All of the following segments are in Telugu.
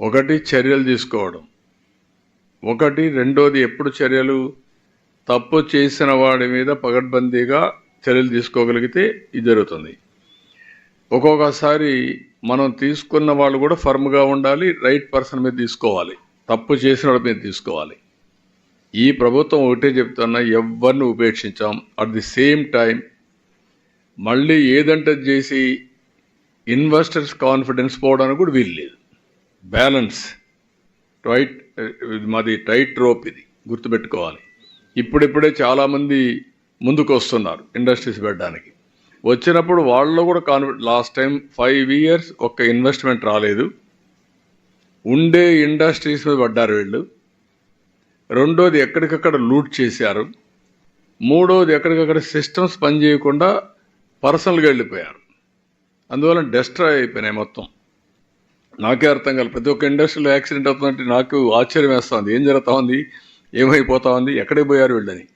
ఒకటి చర్యలు తీసుకోవడం. ఒకటి రెండోది ఎప్పుడు చర్యలు? తప్పు చేసిన వాడి మీద పగడ్బందీగా చర్యలు తీసుకోగలిగితే ఇది జరుగుతుంది. ఒక్కొక్కసారి మనం తీసుకున్న వాళ్ళు కూడా ఫర్మ్గా ఉండాలి రైట్ పర్సన్ మీద తీసుకోవాలి తప్పు చేసిన వాడి మీద తీసుకోవాలి. ఈ ప్రభుత్వం ఒకటే చెప్తున్నా ఎవరిని ఉపేక్షించాం. అట్ ది సేమ్ టైం మళ్ళీ ఏదంటే చేసి ఇన్వెస్టర్స్ కాన్ఫిడెన్స్ పోవడానికి కూడా వీలు లేదు బ్యాలెన్స్ టైట్ మాది టైట్ రోప్ ఇది గుర్తుపెట్టుకోవాలి. ఇప్పుడిప్పుడే చాలామంది ముందుకు వస్తున్నారు ఇండస్ట్రీస్ పెట్టడానికి. వచ్చినప్పుడు వాళ్ళలో కూడా confident last time five years ఒక్క ఇన్వెస్ట్మెంట్ రాలేదు. ఉండే ఇండస్ట్రీస్ మీద పడ్డారు వీళ్ళు. రెండోది ఎక్కడికక్కడ లూట్ చేశారు. మూడోది ఎక్కడికక్కడ సిస్టమ్స్ పనిచేయకుండా పర్సనల్గా వెళ్ళిపోయారు. అందువల్ల డెస్ట్రాయ్ అయిపోయినాయి మొత్తం. నాకే అర్థం కాదు ప్రతి ఒక్క ఇండస్ట్రీలో యాక్సిడెంట్ అవుతుందంటే నాకు ఆశ్చర్యం వేస్తుంది. ఏం జరుగుతా ఉంది ఏమైపోతా ఉంది? ఎక్కడికి పోయారు వీళ్ళని?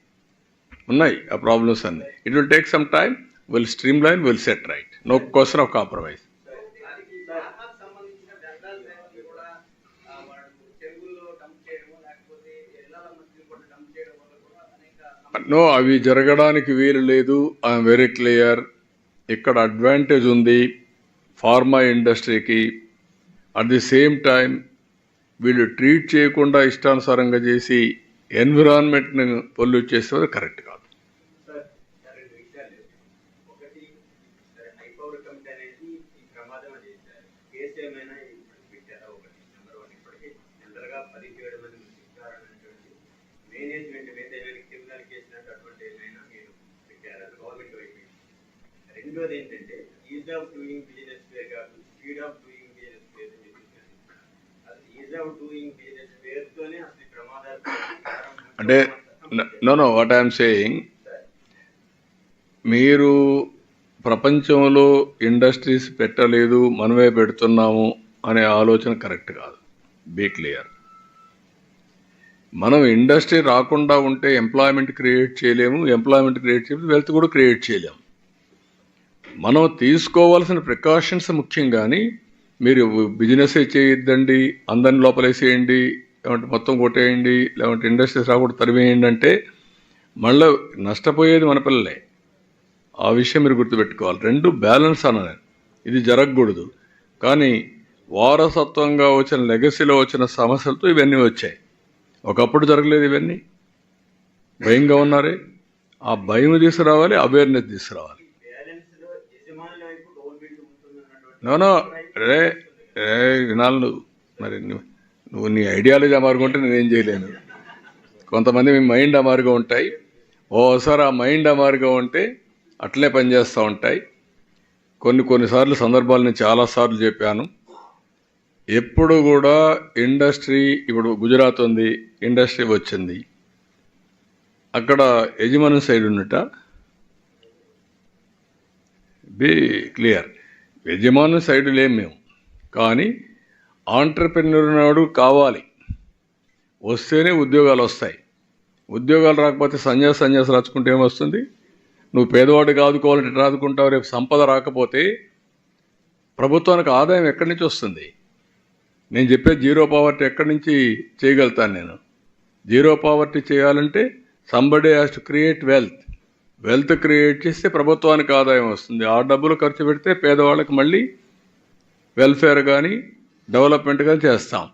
ఉన్నాయి ఆ ప్రాబ్లమ్స్ అన్ని. It will take some time will streamline will set right no question of compromise no అవి జరగడానికి వీలు లేదు. ఐఎమ్ వెరీ క్లియర్ ఇక్కడ అడ్వాంటేజ్ ఉంది. ఫార్మా ఇండస్ట్రీకి అట్ ది సేమ్ టైం వీళ్ళు ట్రీట్ చేయకుండా ఇష్టానుసారంగా చేసి ఎన్విరాన్మెంట్ని పొల్యూట్ చేస్తే కరెక్ట్ కాదు. రెండోది ఏంటంటే ఈజ్ ఆఫ్ డూయింగ్ బిజినెస్ కాదు స్పీడ్ ఆఫ్ డూయింగ్ బిజినెస్ పేరు అని చెప్పేసి అది ఈజ్ ఆఫ్ డూయింగ్ బిజినెస్ పేరుతోనే అసలు ఈ ప్రమాదాలు అంటే no no what I'm saying మీరు ప్రపంచంలో ఇండస్ట్రీస్ పెట్టలేదు మనమే పెడుతున్నాము అనే ఆలోచన కరెక్ట్ కాదు. బీ క్లియర్ మనం ఇండస్ట్రీ రాకుండా ఉంటే ఎంప్లాయ్మెంట్ క్రియేట్ చేయలేము ఎంప్లాయ్మెంట్ క్రియేట్ చేయలేము వెల్త్ కూడా క్రియేట్ చేయలేము. మనం తీసుకోవాల్సిన ప్రికాషన్స్ ముఖ్యం కానీ మీరు బిజినెస్ చేయొద్దండి అందరిని లోపలేసేయండి లేదంటే మొత్తం కొట్టేయండి లేదంటే ఇండస్ట్రీస్ రాకుండా తరివేయండి అంటే మళ్ళీ నష్టపోయేది మన పిల్లలే. ఆ విషయం మీరు గుర్తుపెట్టుకోవాలి. రెండు బ్యాలెన్స్ అన్నాను ఇది జరగకూడదు. కానీ వారసత్వంగా వచ్చిన లెగసీలో వచ్చిన సమస్యలతో ఇవన్నీ వచ్చాయి. ఒకప్పుడు జరగలేదు ఇవన్నీ. భయంగా ఉన్నారే. ఆ భయం తీసుకురావాలి అవేర్నెస్ తీసుకురావాలి. నో రే రే వినాలి నువ్వు. మరి నువ్వు నీ ఐడియాలజీ నేను నేనేం చేయలేను. కొంతమంది మీ మైండ్ అమారుగా ఉంటాయి. ఓసారి ఆ మైండ్ అమారుగా ఉంటే అట్లే పనిచేస్తూ ఉంటాయి. కొన్ని కొన్నిసార్లు సందర్భాలు నేను చాలాసార్లు చెప్పాను. ఎప్పుడు కూడా ఇండస్ట్రీ ఇప్పుడు గుజరాత్ ఉంది ఇండస్ట్రీ వచ్చింది. అక్కడ యజమాని సైడ్ ఉన్నట. Be clear. యజమాని సైడు లేం మేము. కానీ ఆంటర్ప్రెన్యూర్ నాడు కావాలి. వస్తేనే ఉద్యోగాలు వస్తాయి. ఉద్యోగాలు రాకపోతే సన్యాస సన్యాస రాచుకుంటే ఏమొస్తుంది? నువ్వు పేదవాడికి కాదుకోవాలంటే రాదుకుంటావు? రేపు సంపద రాకపోతే ప్రభుత్వానికి ఆదాయం ఎక్కడి నుంచి వస్తుంది? నేను చెప్పే జీరో పావర్టీ ఎక్కడి నుంచి చేయగలుగుతాను నేను? జీరో పావర్టీ చేయాలంటే somebody has to create wealth. Wealth create చేస్తే ప్రభుత్వానికి ఆదాయం వస్తుంది. ఆ డబ్బులు ఖర్చు పెడితే పేదవాళ్ళకి మళ్ళీ వెల్ఫేర్ కానీ డెవలప్మెంట్ కానీ చేస్తాం.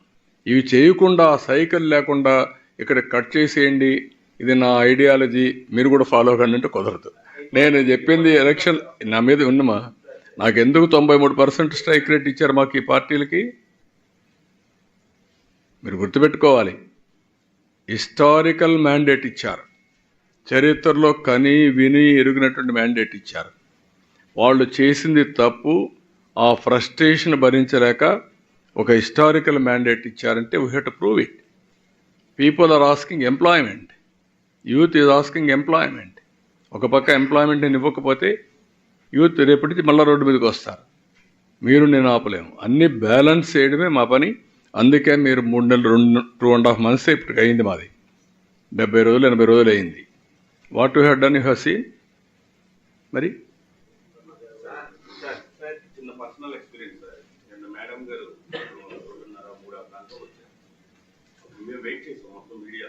ఇవి చేయకుండా సైకిల్ లేకుండా ఇక్కడ కట్ చేసేయండి. ఇది నా ఐడియాలజీ. మీరు కూడా ఫాలో కండి అంటే కుదరదు. నేను చెప్పింది ఎలక్షన్ నా మీద ఉన్నమా? నాకెందుకు తొంభై మూడు పర్సెంట్ స్ట్రైక్ రేట్ ఇచ్చారు మాకు ఈ పార్టీలకి? మీరు గుర్తుపెట్టుకోవాలి. హిస్టారికల్ మ్యాండేట్ ఇచ్చారు. చరిత్రలో కని విని ఎరిగినటువంటి మ్యాండేట్ ఇచ్చారు. వాళ్ళు చేసింది తప్పు ఆ ఫ్రస్ట్రేషన్ భరించలేక ఒక హిస్టారికల్ మ్యాండేట్ ఇచ్చారంటే we have to prove it people are asking employment youth is asking employment ఒక పక్క ఎంప్లాయ్మెంట్ నేను ఇవ్వకపోతే యూత్ రేపటికి మళ్ళీ రోడ్డు మీదకి వస్తారు. మీరు నేను ఆపలేము. అన్ని బ్యాలెన్స్ చేయడమే మా పని. అందుకే మీరు మూడు నెలలు రెండు టూ అండ్ హాఫ్ మంత్స్ ఇప్పటికి అయింది మాది. డెబ్బై రోజులు ఎనభై రోజులు అయింది. What you have done you have seen మరి? సార్ చిన్న పర్సనల్ ఎక్స్పీరియన్స్ మేడం గారు మూడు వచ్చారు. మేము వెయిట్ చేసాం మొత్తం మీడియా